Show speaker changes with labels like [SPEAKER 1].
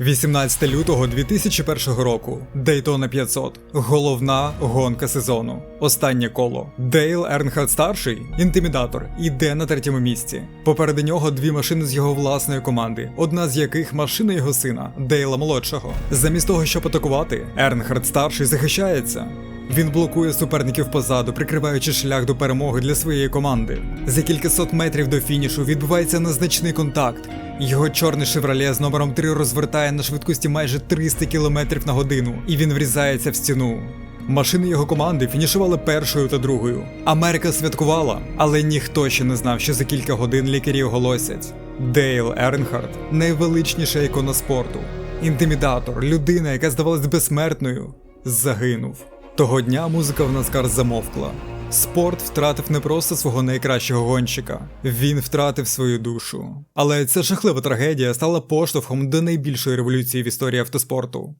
[SPEAKER 1] 18 лютого 2001 року. Дейтона 500. Головна гонка сезону. Останнє коло. Дейл Ернхард старший, інтимідатор, іде на третьому місці. Попереду нього дві машини з його власної команди, одна з яких машина його сина, Дейла молодшого. Замість того, щоб атакувати, Ернхард старший захищається. Він блокує суперників позаду, прикриваючи шлях до перемоги для своєї команди. За кількасот метрів до фінішу відбувається незначний контакт. Його чорний шевроле з номером 3 розвертає на швидкості майже 300 км на годину, і він врізається в стіну. Машини його команди фінішували першою та другою. Америка святкувала, але ніхто ще не знав, що за кілька годин лікарі оголосять. Дейл Ернхард найвеличніша ікона спорту, інтимідатор, людина, яка здавалась безсмертною, загинув. Того дня музика в Наскар замовкла. Спорт втратив не просто свого найкращого гонщика, він втратив свою душу. Але ця жахлива трагедія стала поштовхом до найбільшої революції в історії автоспорту.